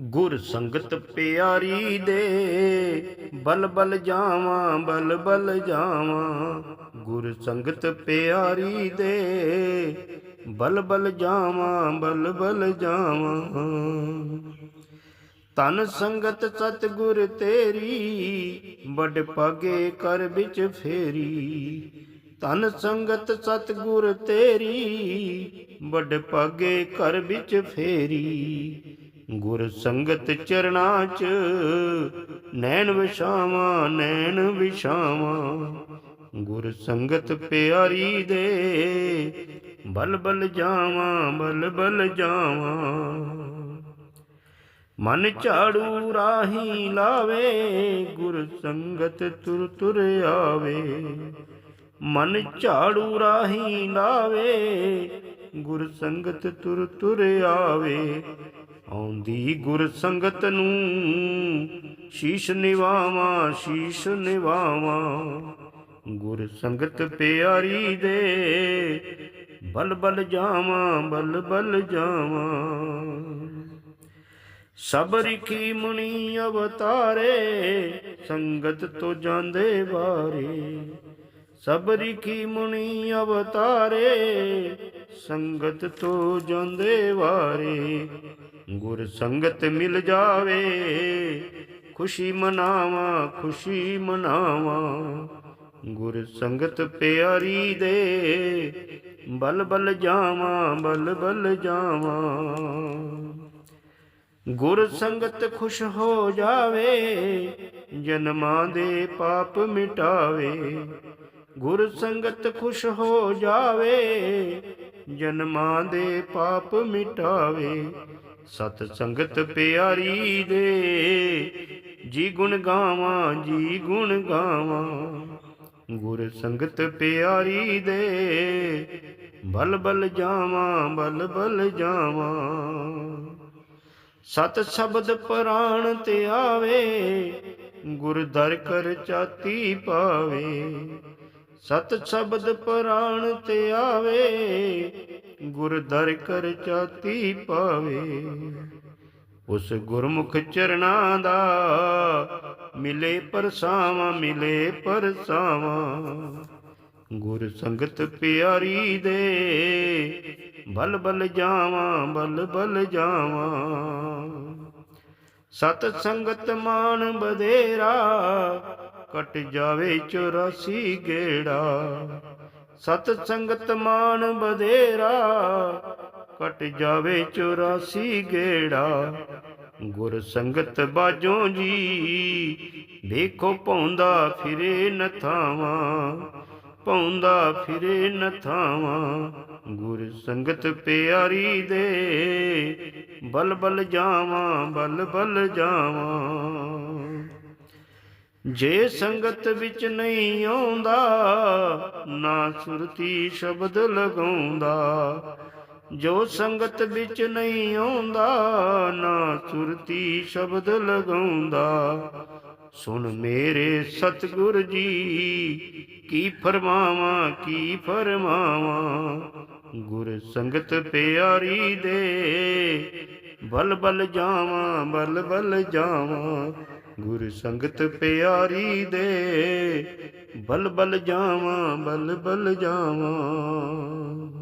ਗੁਰ ਸੰਗਤ ਪਿਆਰੀ ਦੇ। ਬਲ ਬਲ ਜਾਵਾਂ, ਬਲ ਬਲ ਜਾਵਾਂ। ਗੁਰ ਸੰਗਤ ਪਿਆਰੀ ਦੇ। ਬਲ ਬਲ ਜਾਵਾਂ, ਬਲ ਬਲ ਜਾਵਾਂ। ਤਨ ਸੰਗਤ ਸਤਿਗੁਰ ਤੇਰੀ, ਵੱਡ ਪਾਗੇ ਕਰ ਵਿੱਚ ਫੇਰੀ। ਤਨ ਸੰਗਤ ਸਤਿਗੁਰ ਤੇਰੀ, ਵੱਡ ਪਾਗੇ ਕਰ ਵਿੱਚ ਫੇਰੀ। ਗੁਰ ਸੰਗਤ ਚਰਣਾ ਚ ਨੈਣ ਵਿਛਾਵਾਂ ਨੈਣ ਵਿਛਾਵਾਂ। ਗੁਰ ਸੰਗਤ ਪਿਆਰੀ ਦੇ ਬਲ ਬਲ ਜਾਵਾਂ, ਬਲ ਬਲ ਜਾਵਾਂ। ਮਨ ਝਾੜੂ ਰਾਹੀ ਲਾਵੇ, ਗੁਰ ਸੰਗਤ ਤੁਰ ਤੁਰ ਆਵੇ। ਮਨ ਝਾੜੂ ਰਾਹੀ ਲਾਵੇ, ਗੁਰ ਸੰਗਤ ਤੁਰ ਤੁਰ ਆਵੇ। ਆਉਂਦੀ ਗੁਰ ਸੰਗਤ ਨੂੰ, ਸ਼ੀਸ਼ ਨਿਵਾਵਾਂ ਸ਼ੀਸ਼ ਨਿਵਾਵਾਂ। ਗੁਰ ਸੰਗਤ ਪਿਆਰੀ ਦੇ, ਬਲ ਬਲ ਜਾਵਾਂ, ਬਲ ਬਲ ਜਾਵਾਂ। ਸਬਰ ਕੀ ਮੁਨੀ ਅਵਤਾਰੇ, ਸੰਗਤ ਤੋਂ ਜਾਂਦੇ ਬਾਰੇ ਸਬਰ ਕੀ ਮੁਨੀ ਅਵਤਾਰੇ ਸੰਗਤ ਤੋਂ ਜਾਂਦੇ ਵਾਰੇ, ਗੁਰ ਸੰਗਤ ਮਿਲ ਜਾਵੇ, ਖੁਸ਼ੀ ਮਨਾਵਾਂ ਖੁਸ਼ੀ ਮਨਾਵਾਂ। ਗੁਰ ਸੰਗਤ ਪਿਆਰੀ ਦੇ, ਬਲ ਬਲ ਜਾਵਾਂ, ਬਲ ਬਲ ਜਾਵਾਂ। ਗੁਰ ਸੰਗਤ ਖੁਸ਼ ਹੋ ਜਾਵੇ, ਜਨਮਾਂ ਦੇ ਪਾਪ ਮਿਟਾਵੇ। ਗੁਰ ਸੰਗਤ ਖੁਸ਼ ਹੋ ਜਾਵੇ ਜਨਮਾਂ ਦੇ ਪਾਪ ਮਿਟਾਵੇ। ਸਤ ਸੰਗਤ ਪਿਆਰੀ ਦੇ, ਜੀ ਗੁਣ ਗਾਵਾਂ, ਜੀ ਗੁਣ ਗਾਵਾਂ। ਗੁਰ ਸੰਗਤ ਪਿਆਰੀ ਦੇ, ਬਲ ਬਲ ਜਾਵਾਂ, ਬਲ ਬਲ ਜਾਵਾਂ। ਸਤ ਸ਼ਬਦ ਪ੍ਰਾਣ ਤੇ ਆਵੇ, ਗੁਰ ਦਰ ਕਰ ਚਾਤੀ ਪਾਵੇ। ਸਤ ਸ਼ਬਦ ਪ੍ਰਾਣ ਤੇ ਆਵੇ, ਗੁਰ ਦਰ ਕਰ ਚਾਤੀ ਪਾਵੇ। ਉਸ ਗੁਰਮੁਖ ਚਰਨਾਂ ਦਾ ਮਿਲੇ ਪਰਸਾਵਾਂ ਮਿਲੇ ਪਰਸਾਵਾਂ। ਗੁਰ ਸੰਗਤ ਪਿਆਰੀ ਦੇ ਬਲ ਬਲ ਜਾਵਾਂ, ਬਲ ਬਲ ਜਾਵਾਂ। ਸਤ ਸੰਗਤ ਮਾਨ ਬਧੇਰਾ ਕਟ ਜਾਵੇ 84 ਗੇੜਾ। ਸਤ ਸੰਗਤ ਮਾਨ ਬਧੇਰਾ ਕਟ ਜਾਵੇ 84 ਗੇੜਾ। ਗੁਰ ਸੰਗਤ ਬਾਜੋ ਜੀ, ਦੇਖੋ ਪੌਂਦਾ ਫਿਰੇ ਨਥਾਵਾਂ ਪੌਂਦਾ ਫਿਰੇ ਨਥਾਵਾਂ ਗੁਰ ਸੰਗਤ ਪਿਆਰੀ ਦੇ ਬਲ ਬਲ ਜਾਵਾਂ ਬਲ ਬਲ ਜਾਵਾਂ। ਜੇ ਸੰਗਤ ਵਿੱਚ ਨਹੀਂ ਆਉਂਦਾ, ਨਾ ਸੁਰਤੀ ਸ਼ਬਦ ਲਗਾਉਂਦਾ। ਜੋ ਸੰਗਤ ਵਿੱਚ ਨਹੀਂ ਆਉਂਦਾ, ਨਾ ਸੁਰਤੀ ਸ਼ਬਦ ਲਗਾਉਂਦਾ। ਸੁਣ ਮੇਰੇ ਸਤਿਗੁਰ ਜੀ, ਕੀ ਫਰਮਾਵਾਂ ਕੀ ਫਰਮਾਵਾਂ। ਗੁਰ ਸੰਗਤ ਪਿਆਰੀ ਦੇ ਬਲ ਬਲ ਜਾਵਾਂ ਬਲ ਬਲ ਜਾਵਾਂ। ਗੁਰ ਸੰਗਤ ਪਿਆਰੀ ਦੇ ਬਲ ਬਲ ਜਾਵਾਂ ਬਲ ਬਲ ਜਾਵਾਂ।